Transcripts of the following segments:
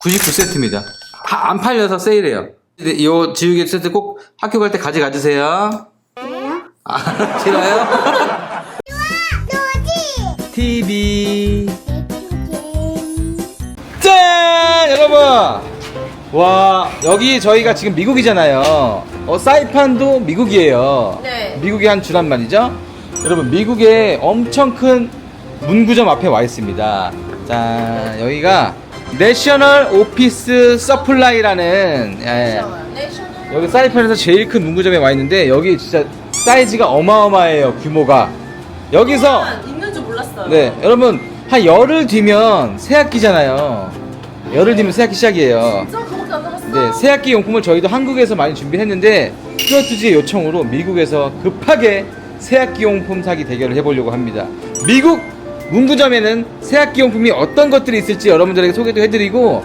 99세트입니다. 안 팔려서 세일해요. 이 지우개 세트 꼭 학교 갈 때 가져가주세요. 왜요? 아, 싫어요? 노지! TV. 게임. 짠! 여러분! 와, 여기 저희가 지금 미국이잖아요. 어, 사이판도 미국이에요. 네. 미국의 한 주란 말이죠. 여러분, 미국의 엄청 큰 문구점 앞에 와 있습니다. 자, 여기가 내셔널 오피스 서플라이라는 예, 여기 사이판에서 제일 큰 문구점에 와 있는데 여기 진짜 사이즈가 어마어마해요 규모가. 여기서 있는 줄 몰랐어요. 네 여러분 한 열흘 뒤면 새학기잖아요. 열흘 뒤면 새학기 시작이에요. 진짜 그거밖에 안 남았어. 네 새학기 용품을 저희도 한국에서 많이 준비했는데 큐어투지의 요청으로 미국에서 급하게 새학기 용품 사기 대결을 해보려고 합니다. 미국 문구점에는 새학기 용품이 어떤 것들이 있을지 여러분들에게 소개도 해드리고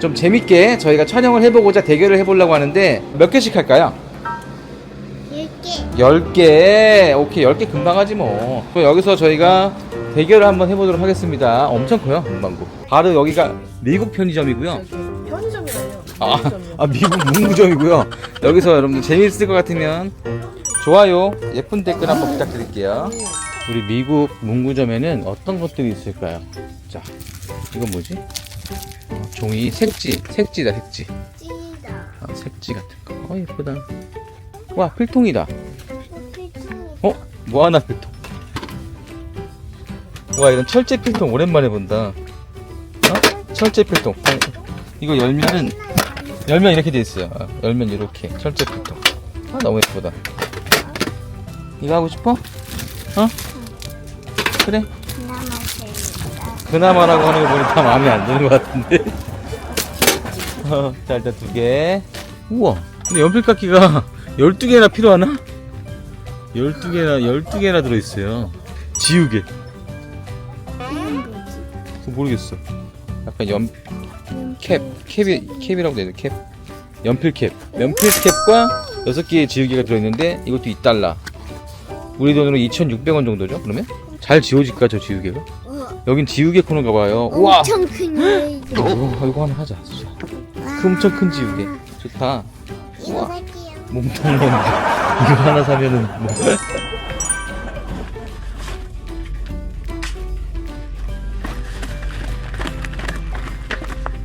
좀 재밌게 저희가 촬영을 해보고자 대결을 해보려고 하는데 몇 개씩 할까요? 이렇게. 10개 오케이 10개 금방 하지 뭐 그럼 여기서 저희가 대결을 한번 해보도록 하겠습니다 엄청 커요 문방구 바로 여기가 미국 편의점이고요 편의점이래요. 아. 아 미국 문구점이고요 여기서 여러분들 재밌을 것 같으면 좋아요 예쁜 댓글 한번 부탁드릴게요 우리 미국 문구점에는 어떤 것들이 있을까요 자 이건 뭐지 어, 종이 색지 색지다 색지 찌다. 아, 색지 같은 거 어 예쁘다 와 필통이다 필통이. 어? 뭐하나 필통 와 이런 철제 필통 오랜만에 본다 어? 철제 필통 어, 이거 열면은 열면 이렇게 돼 있어요 어, 열면 이렇게 철제 필통 아 너무 예쁘다 이거 하고 싶어? 어? 그래 그나마 재밌다. 그나마라고 하는 거 보니까 마음에 안 드는 것 같은데 어, 자 일단 두 개 우와 근데 연필깎이가 12개나 필요하나? 12개나 12개나 들어있어요 지우개 이건 뭐지? 그거 모르겠어 약간 연 캡, 캡이, 캡이라고 되는 캡. 연필 캡. 연필 캡과 6개의 지우개가 들어있는데 이것도 2달러. 우리 돈으로 2,600원 정도죠, 그러면? 잘 지워질까, 저 지우개가? 우와. 여긴 지우개 코너가 봐요. 우와! 엄청 큰 거. 어, 이거 하나 하자. 진짜. 그 엄청 큰 지우개. 좋다. 이거 우와. 살게요. 몸통 놈. 이거 하나 사면은 뭐.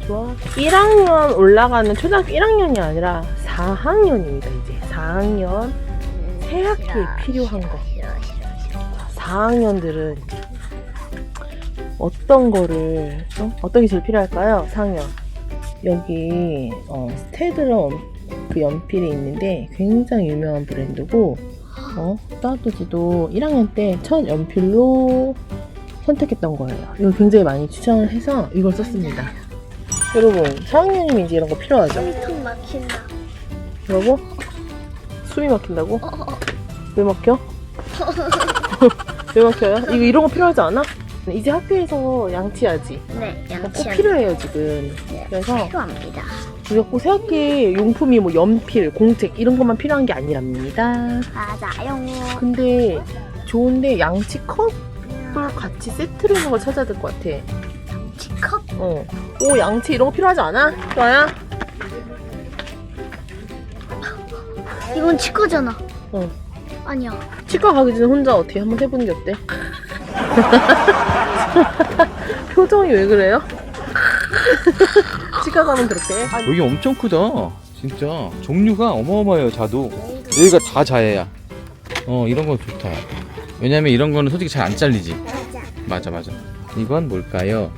좋아. 1학년 올라가는 초등학교 1학년이 아니라 4학년입니다. 이제 4학년 새 학기에 필요한 거. 4학년들은 어떤 거를 어? 어떤 게 제일 필요할까요? 4학년 여기 어, 스테드럼 그 연필이 있는데 굉장히 유명한 브랜드고 어, 따뚜지도 1학년 때 첫 연필로 선택했던 거예요. 이거 굉장히 많이 추천을 해서 이걸 썼습니다. 여러분 4학년이면 이제 이런 거 필요하죠? 엄청 막힌다. 여보? 숨이 막힌다고? 어, 어. 왜 막혀? 왜 막혀요? 이거 이런 거 필요하지 않아? 이제 학교에서 양치하지. 네, 꼭 양치. 필요해요 지금. 네, 그래서 필요합니다. 우리가 꼭 새학기 용품이 뭐 연필, 공책 이런 것만 필요한 게 아니랍니다. 맞아요. 근데 좋은데 양치 컵을 같이 세트로 있는 걸 찾아야 될 것 같아. 치컵. 어. 오 양치 이런 거 필요하지 않아? 좋아요? 이건 치과잖아. 어. 아니야. 치과 가기 전에 혼자 어떻게 한번 해보는 게 어때? 표정이 왜 그래요? 치과 가면 그렇게 해? 여기 엄청 크다. 진짜. 종류가 어마어마해요, 자도. 여기가 다 자예야. 어, 이런 거 좋다. 왜냐면 이런 거는 솔직히 잘 안 잘리지. 맞아. 맞아, 맞아. 이건 뭘까요?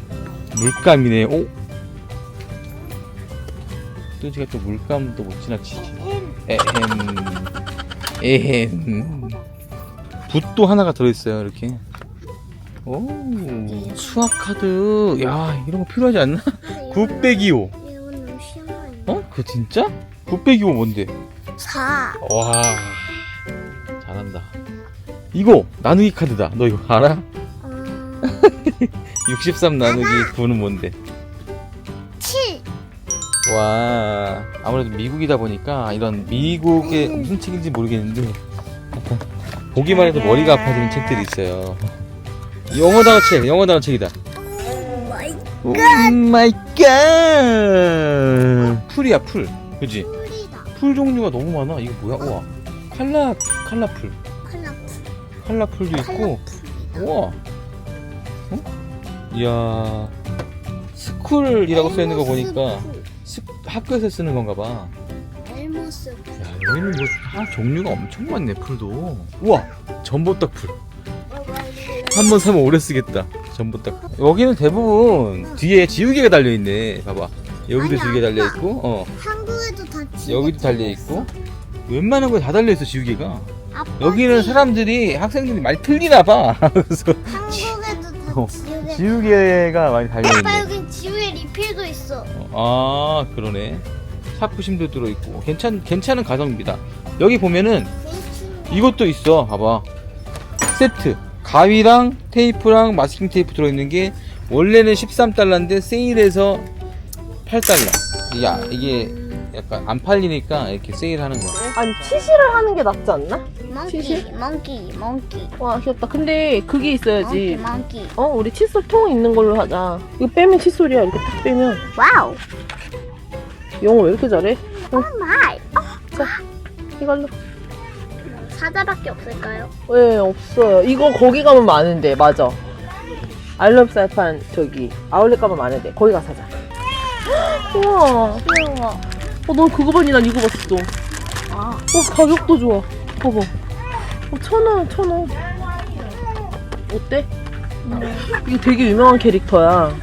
물감이네. 오! 뚜지가 또 물감도 못 지나치지. 에헴. 에헴. 붓도 하나가 들어있어요, 이렇게. 오, 수학 카드. 야, 이런 거 필요하지 않나? 9 빼기 5. 이건 너무 쉬운 거 아니야? 어? 그거 진짜? 9 빼기 5 뭔데? 4. 와, 잘한다. 이거 나누기 카드다. 너 이거 알아? 어, 63 나누기 9는 뭔데? 7. 와, 아무래도 미국이다 보니까 이런 미국의 무슨 책인지 모르겠는데 약간 보기만 해도 머리가 아파지는 책들이 있어요. 영어 단어 책, 영어 단어 책이다. 오 마이 갓 풀이야 풀. 그지? 풀이다. 풀 종류가 너무 많아. 이거 뭐야? 우와. 칼라 칼라풀. 컬러풀. 칼라풀도 있고. 우와. 어? 이야. 스쿨이라고 써 있는 거 보니까 스- 학교에서 쓰는 건가 봐 엘모스. 야, 여기는 뭐 아, 종류가 엄청 많네 풀도. 우와. 전보떡 풀. 한 번 사면 오래 쓰겠다 전보떡 여기는 대부분 뒤에 지우개가 달려있네 봐봐. 여기도 아니, 지우개. 달려있고 어. 한국에도 다 지우개 여기도 달려있고. 웬만한 거에 다 달려있어 지우개가. 아빠 여기는 지- 사람들이 학생들이 많이 틀리나 봐. 그래서 한국에도 다 어, 지우개. 지우개가 많이 아빠 달려있네. 여기 지우개 리필도 있어. 아 그러네 샤프심도 들어있고 괜찮, 괜찮은 가성비다 여기 보면은 이것도 있어 봐봐 세트 가위랑 테이프랑 마스킹 테이프 들어있는 게 원래는 13달러인데 세일해서 8달러 야 이게 약간 안 팔리니까 이렇게 세일하는 거야 아니 치실을 하는 게 낫지 않나? 몽키? 몽키, 몽키. 와 귀엽다. 근데 그게 있어야지. 몽키. 어 우리 칫솔 통 있는 걸로 하자. 이거 빼면 칫솔이야. 이렇게 딱 빼면. 와우. 영어 왜 이렇게 잘해? 오 마이. 이걸로. 사자밖에 없을까요? 왜 없어요. 이거 거기 가면 많은데 맞아. 알럽 사이판 저기 아울렛 가면 많은데 거기 가서 사자. 우와. 귀여워. 어, 넌 그거 봤니? 난 이거 봤어. 아. 어, 가격도 좋아. 봐봐. 어, 천 원, 천 원. 어때? 이거 되게 유명한 캐릭터야.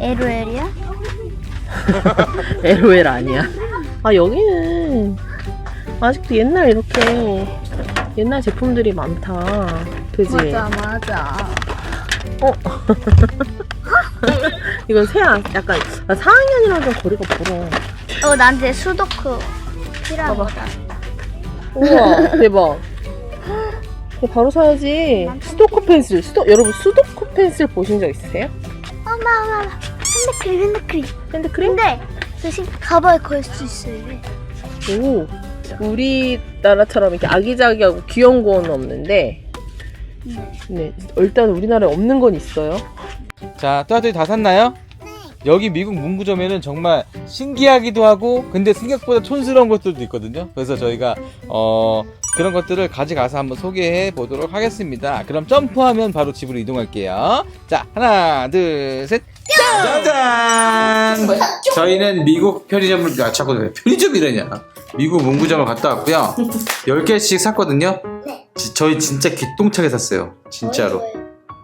에로엘이야? LOL 아니야. 아, 여기는 아직도 옛날 이렇게 옛날 제품들이 많다. 그지? 맞아. 어. 이건 새야. 약간 나 4학년이랑 좀 거리가 멀어. 어, 나한테 수도크 필요한. 거다. 우와, 대박. 이거 바로 사야지. 수도코 펜슬. 수도, 여러분, 수도코 펜슬 보신 적 있으세요? 엄마, 엄마. 핸드크림, 핸드크림. 핸드크림? 근데 대신 가방에 걸수 있어요. 이게. 오. 우리나라처럼 이렇게 아기자기하고 귀여운 건 없는데, 네. 네, 일단 우리나라에 없는 건 있어요. 자 또아들이 다 샀나요? 여기 미국 문구점에는 정말 신기하기도 하고 근데 생각보다 촌스러운 것들도 있거든요 그래서 저희가 어 그런 것들을 가져가서 한번 소개해 보도록 하겠습니다 그럼 점프하면 바로 집으로 이동할게요 자 하나 둘 셋 짜잔 저희는 미국 편의점을 아 자꾸 왜 편의점이라냐 미국 문구점을 갔다 왔고요 10개씩 샀거든요 네. 지- 저희 진짜 기똥차게 샀어요 진짜로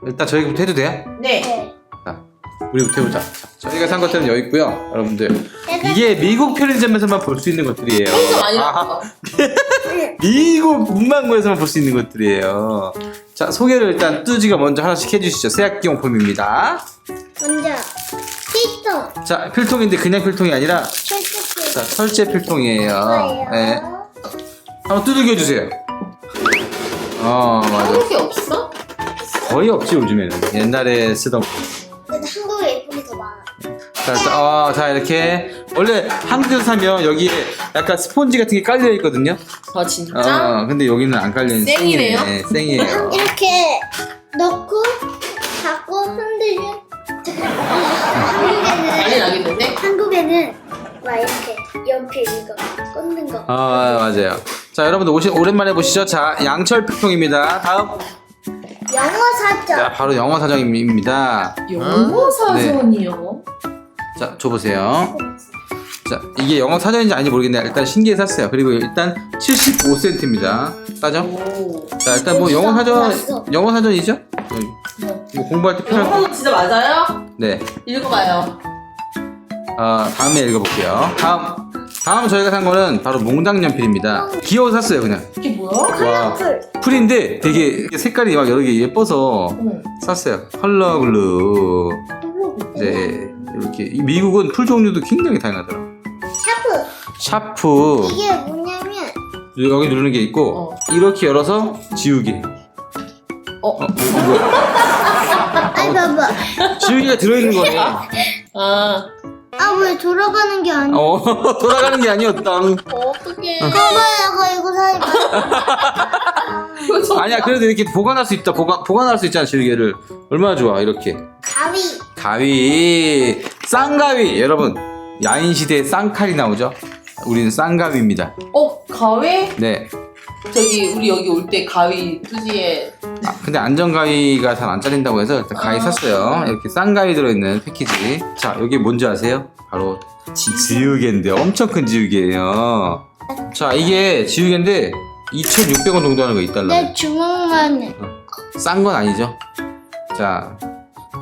일단 저희부터 해도 돼요? 네. 네. 우리부터 해보자. 자, 저희가 산 것들은 여기 있고요, 여러분들. 이게 미국 편의점에서만 볼 수 있는 것들이에요. 아, 네. 미국 문방구에서만 볼 수 있는 것들이에요. 자, 소개를 일단 뚜지가 먼저 하나씩 해주시죠. 세약기용품입니다. 먼저 피통. 자, 필통인데 그냥 필통이 아니라 철쭉기. 자, 철제 필통이에요. 네. 한번 두들겨 주세요. 어, 맞아. 게 없어? 거의 없지 요즘에는. 옛날에 쓰던. 근데 한국에 예쁜이 더 많아. 자, 자, 어, 자, 이렇게 원래 한국에서 사면 여기에 약간 스폰지 같은 게 깔려 있거든요. 아, 진짜? 어, 근데 여기는 안 깔려 있는 생이네요? 생이네. 생이에요. 이렇게 넣고 막 이렇게 연필 이거 꽂는 거. 아, 맞아요. 자, 여러분들 오시, 오랜만에 보시죠. 자, 양철 필통입니다. 다음. 영어 자, 사전. 바로 영어 사정입니다. 영어 사전이요? 자, 줘보세요. 자, 이게 영어 사전인지 아닌지 모르겠네. 일단 신기해 샀어요. 그리고 일단 75센트입니다. 따죠? 오. 자, 일단 뭐 영어 사전. 영어 사전이죠? 여기. 이거 공부할 때 필요할 거. 영어 진짜 맞아요? 네. 읽어봐요. 어, 다음에 읽어볼게요. 다음. 다음 저희가 산 거는 바로 몽당 연필입니다. 귀여워서 샀어요, 그냥. 이게 뭐야? 와. 컬러풀. 풀인데 되게 색깔이 막 여러 개 예뻐서 응. 샀어요. 컬러 글루. 네. 이렇게. 이 미국은 풀 종류도 굉장히 다양하더라. 샤프. 샤프. 이게 뭐냐면 여기 누르는 게 있고, 어. 이렇게 열어서 지우개. 어. 어, 뭐, 뭐야. 아이 봐봐. 지우개가 들어있는 거네. 아. 아 왜 돌아가는 게 아니야? 어, 돌아가는 게 아니었다. 어떡해. 봐봐요 이거 사니까. 아니야, 그래도 이렇게 보관할 수 있다. 보관, 보관할 수 있잖아, 지우개를. 얼마나 좋아, 이렇게. 가위. 가위, 쌍가위. 여러분, 야인시대에 쌍칼이 나오죠? 우리는 쌍가위입니다. 어 가위? 네. 저기 우리 여기 올 때 가위 투지에 아, 근데 안전가위가 잘 안 잘린다고 해서 일단 가위 샀어요. 이렇게 쌍가위 들어있는 패키지. 자, 여기 뭔지 아세요? 바로 지, 지우개인데 엄청 큰 지우개예요. 자, 이게 지우개인데 2,600원 정도 하는 거 있달라. 내 주먹만. 싼건 아니죠. 자,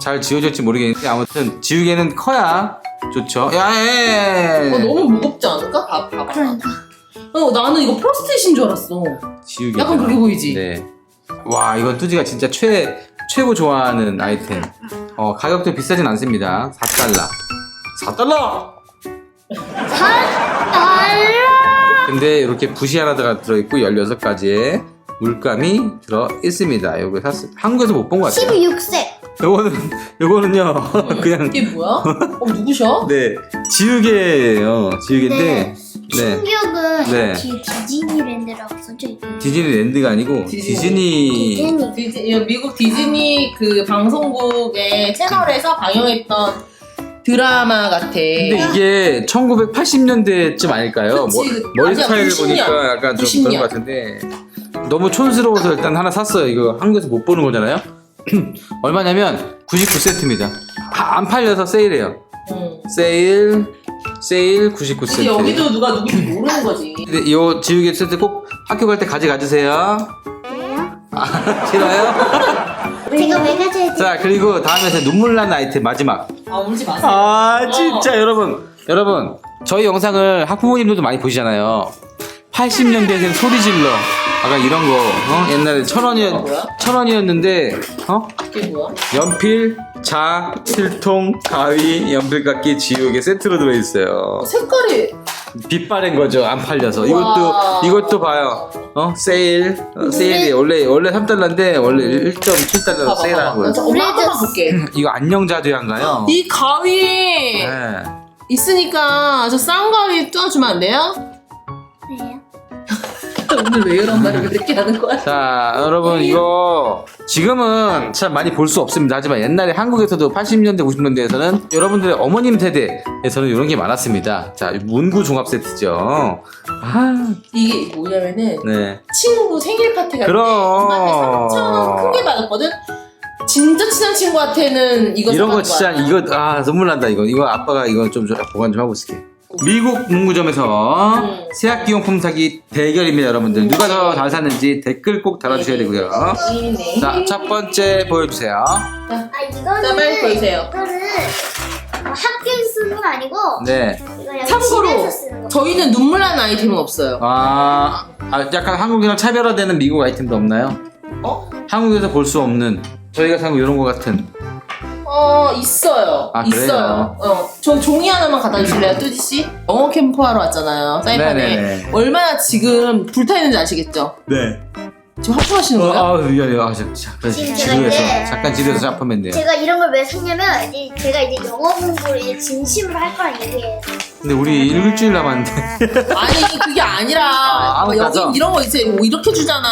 잘 지워질지 모르겠는데 아무튼 지우개는 커야 좋죠. 야, 예. 어, 너무 무겁지 않을까? 봐, 봐봐. 그러니까. 어, 나는 이거 플라스틱인 줄 알았어. 지우개. 약간 그렇게 보이지? 네. 와, 이건 뚜지가 진짜 최 최고 좋아하는 아이템. 어, 가격도 비싸진 않습니다. 4달러. 4달러. 달라. 근데 이렇게 붓이 하나 들어 있고 16가지의 물감이 들어 있습니다. 여기 샀 한국에서 못 본 것 같아요. 16세. 요거는 요거는요. 그냥 이게 뭐야? 어, 누구셔? 네. 지우개예요. 지우개인데 네. 네. 충격은 네. 뒤에 디즈니랜드라고 써져 있고. 디즈니랜드가 아니고 디즈니. 디즈니 디즈니. 디즈, 미국 디즈니 그 방송국의 채널에서 방영했던 드라마 같아. 근데 이게 1980년대쯤 아닐까요? 그치, 뭐, 그- 머리 아니야, 스타일을 90년. 보니까 약간 좀 90년. 그런 것 같은데 너무 촌스러워서 일단 하나 샀어요. 이거 한국에서 못 보는 거잖아요. 얼마냐면 99세트입니다. 안 팔려서 세일해요. 응. 세일 세일 99세트. 근데 여기도 누가 누군지 모르는 거지. 근데 이 지우개 세트 꼭 학교 갈 때 가져가주세요. 그래요? 아, 싫어요? 제가 왜 가져야 돼? 자 그리고 다음에 제 눈물 나는 아이템 마지막. 아, 울지 마세요. 아 진짜 여러분 여러분 저희 영상을 학부모님들도 많이 보시잖아요 80년대생 소리 질러 아까 이런 거 어? 옛날에 천 원이었 뭐야? 천 원이었는데 어 이게 뭐야? 연필 자 필통 가위 연필깎이 지우개 세트로 들어있어요 색깔이 빛바랜 거죠 안 팔려서 우와. 이것도 이것도 봐요 어 세일 어, 세일이 원래 원래 3달러인데 원래 1.7달러로 봐봐, 세일하는. 거예요 자, 엄마 한 번만 볼게. 이거 안녕 자두양가요 이 가위 네. 있으니까 저 쌍가위 뜯어주면 안 돼요? 오늘 왜 이런 말을 이렇게 하는 거야? 자, 여러분 이거 지금은 참 많이 볼 수 없습니다. 하지만 옛날에 한국에서도 80년대, 90년대에서는 여러분들의 어머님 세대에서는 이런 게 많았습니다. 자, 문구 종합 세트죠. 아, 이게 뭐냐면은 네. 친구 생일 파티 갈때 그럼. 엄마한테 3,000원 크게 받았거든? 진짜 친한 친구한테는 이거 이런 거 진짜. 이거 아 눈물 난다 이거 이거 아빠가 이거 좀좀 보관 좀 하고 있을게. 미국 문구점에서 음. 세학기용품 사기 대결입니다, 여러분들. 누가 더 잘 샀는지 댓글 꼭 달아주셔야 되고요. 네. 자, 첫 번째 보여주세요. 아 이거는 자, 빨리 보여주세요. 이거는 어, 학교에서 쓰는 건 아니고 네. 이거 참고로 집에서 쓰는 거. 저희는 눈물 나는 아이템은 없어요. 아, 아, 약간 한국이랑 차별화되는 미국 아이템도 없나요? 어? 한국에서 볼 수 없는 저희가 사는 이런 거 같은 어 있어요. 아, 그래요? 있어요. 어, 저 종이 하나만 갖다 주실래요, 뚜지 씨? 영어 캠프 하러 왔잖아요. 사이판에 네네네. 얼마나 지금 불타 있는지 아시겠죠? 네. 지금 하품하시는 어, 거예요? 아 아, 저, 지금 지루해서 제가 이제- 잠깐 지루해서 아프면돼요 제가 이런 걸 왜 샀냐면 이제 제가 이제 영어 공부를 이제 진심으로 할 거란 얘기예요. 근데 우리 일주일 남았는데 아니 그게 아니라 아, 한국 여기 가서? 이런 거 이제 뭐 이렇게 주잖아.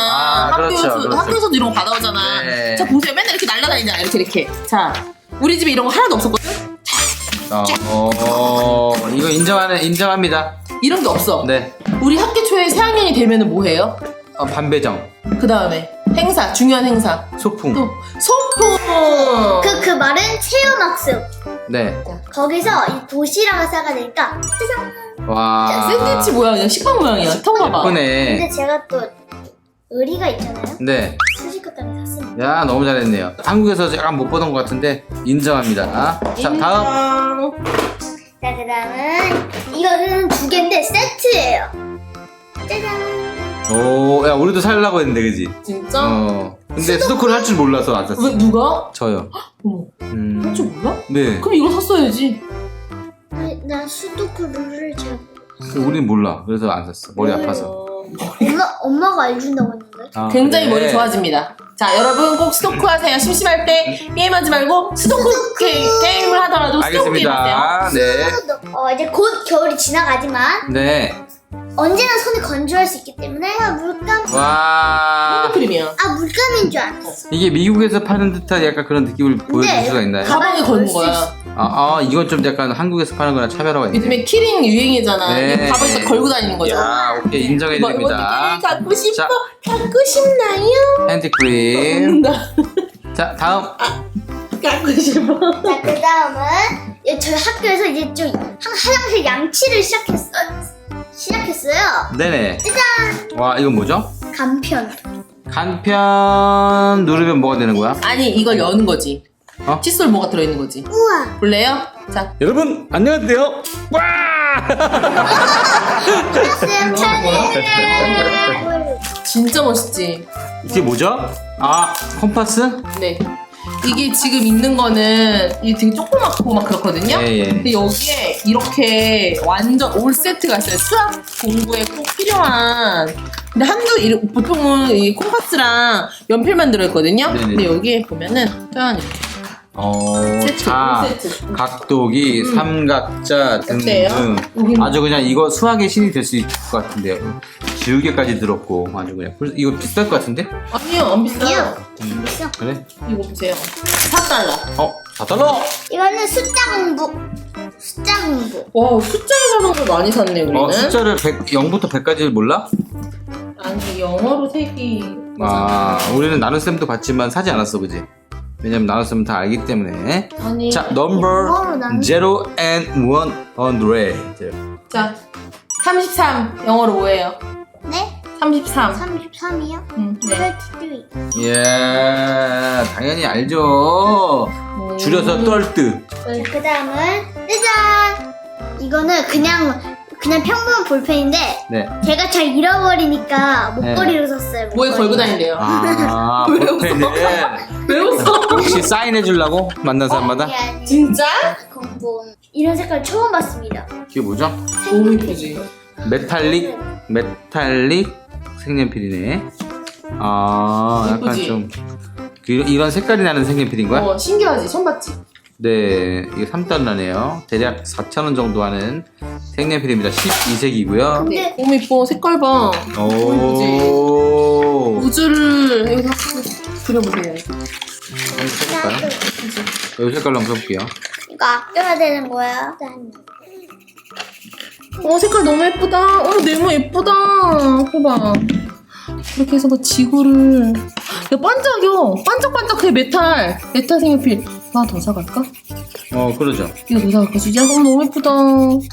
아, 그렇죠, 학교에서 그렇죠. 학교에서도 이런 거 받아오잖아. 네. 자 보세요, 맨날 이렇게 날라다니잖아, 이렇게 이렇게. 자, 우리 집에 이런 거 하나도 없었거든. 어, 어, 이거 인정하는 인정합니다 이런 게 없어. 네 우리 학기 초에 새학년이 되면 은 뭐 해요? 어, 반배정 그 다음에 행사, 중요한 행사. 소풍 또 소풍. 그 그 말은 체험학습. 네 거기서 이 도시락을 싸가 되니까 짜잔. 와 샌드위치 모양이야, 식빵 모양이야. 통 봐봐. 예쁘네 근데 제가 또 의리가 있잖아요. 네 야 너무 잘했네요 한국에서 약간 못 보던 것 같은데 인정합니다 자 다음 자 그 다음은 이거는 두 개인데 세트예요. 짜잔. 오, 야, 우리도 살려고 했는데, 그지? 진짜? 어. 근데 스토크를 할 줄 몰라서 안왜 샀어. 누가? 저요. 어머, 음. 할줄 몰라? 네. 그럼 이거 샀어야지. 아니, 난 수도쿠 룰을 잘 몰라. 그 우리는 몰라. 그래서 안 샀어. 머리 아파서. 어, 엄마 엄마가 알려준다고 했는데. 아, 굉장히 그래. 머리 좋아집니다. 자, 여러분 꼭 스토크 하세요. 심심할 때 게임하지 말고 스토크 게, 게임을 하더라도 스토크 게임 하세요. 알겠습니다. 네. 어 이제 곧 겨울이 지나가지만 네. 언제나 손이 건조할 수 있기 때문에 아, 물감 와 핸드크림이야. 아 물감인 줄 알았어. 이게 미국에서 파는 듯한 약간 그런 느낌을 보여줄 수가 있나요? 가방에 걸는 거야. 아, 아 이건 좀 약간 한국에서 파는 거랑 차별화가 있네 요즘에 키링 유행이잖아. 네. 이거 가방에서 걸고 다니는 거죠. 야 오케이 이거 인정해드립니다 이거 갖고 싶어? 자. 갖고 싶나요? 핸드크림. 자 다음 갖고 싶어. 자, 그 다음은 저희 학교에서 이제 좀 한- 화장실 양치를 시작했어. 시작했어요. 네네 와 이건 뭐죠? 간편. 간편 누르면 뭐가 되는 거야? 아니 이걸 여는 거지. 어? 칫솔 뭐가 들어있는 거지. 우와. 볼래요? 자, 여러분 안녕하세요 와 쌤 차례. 진짜 멋있지. 이게 뭐죠? 아 컴파스? 네. 이게 지금 있는 거는 이게 되게 조그맣고 막 그렇거든요. 예, 예. 근데 여기에 이렇게 완전 올 세트가 있어요. 수학 공부에 꼭 필요한. 근데 한두 이- 보통은 이 콤파스랑 연필만 들어있거든요. 네 네. 근데 여기에 보면은 짠 이렇게 어, 세트, 자, 올 세트. 각도기, 음. 삼각자 어때요? 등등 아주 그냥 이거 수학의 신이 될 수 있을 것 같은데요. 지우개까지 들었고 아주 그냥 벌써 이거 비쌀 것 같은데? 아니요 안 비싸요. 아니요. 음, 있어. 그래? 이거 보세요. 4달러. 어, 4달러! 이거는 숫자 공부. 숫자 공부. 와 숫자에 관한 걸 많이 샀네 우리는. 어, 숫자를 100, 0부터 100까지를 몰라? 아니 영어로 색이. 아, 우리는 나눗셈도 봤지만 사지 않았어, 그지? 왜냐면 나눗셈은 다 알기 때문에. 아니. 자, number 영어로 나눈- 0 and 100. 자, 33 영어로 뭐예요? 네? 33. 33이요? 음, 네. 33. 예, 당연히 알죠. 음. 줄여서 떨뜨. 자, 그 다음은 짜잔! 이거는 그냥 그냥 평범한 볼펜인데 네. 제가 잘 잃어버리니까 목걸이로 샀어요. 뭐에 목걸이. 걸고 다닌대요? 아, 왜 볼펜을 왜 웃어? 혹시 사인해 주려고 만난 사람마다? 아니, 아니. 진짜? 공본 이런 색깔 처음 봤습니다. 이게 뭐죠? 너무 이쁘지. 메탈릭 메탈릭 색연필이네. 아, 약간 예쁘지? 좀 그, 이런 색깔이 나는 색연필인 거야? 어, 신기하지? 처음 봤지? 네, 이게 3달러네요. 대략 4,000원 정도 하는 색연필입니다. 12색이고요. 네. 너무 이뻐. 색깔 봐. 오. 우주를 여기서 그려보세요. 한번 써볼까요? 이 색깔로 한번 써볼게요. 이거 아껴야 되는 거야. 어, 색깔 너무 예쁘다. 어, 네모 예쁘다. 봐봐. 이렇게 해서 그 지구를. 야, 반짝여. 반짝반짝해, 메탈. 메탈 색연필. 하나 더 사갈까? 어, 그러죠. 이거 더 사갈까? 진짜 어, 너무 예쁘다.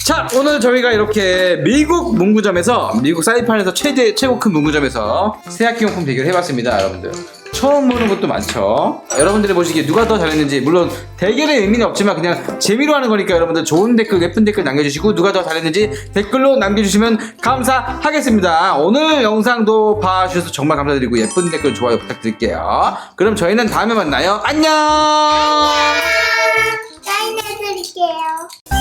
자, 오늘 저희가 이렇게 미국 문구점에서 미국 사이판에서 최대 최고 큰 문구점에서 새 학기용품 대결 해봤습니다, 여러분들. 처음 보는 것도 많죠. 여러분들이 보시기에 누가 더 잘했는지 물론 대결의 의미는 없지만 그냥 재미로 하는 거니까 여러분들 좋은 댓글, 예쁜 댓글 남겨주시고 누가 더 잘했는지 댓글로 남겨주시면 감사하겠습니다. 오늘 영상도 봐주셔서 정말 감사드리고 예쁜 댓글 좋아요 부탁드릴게요. 그럼 저희는 다음에 만나요. 안녕. 사인해드릴게요.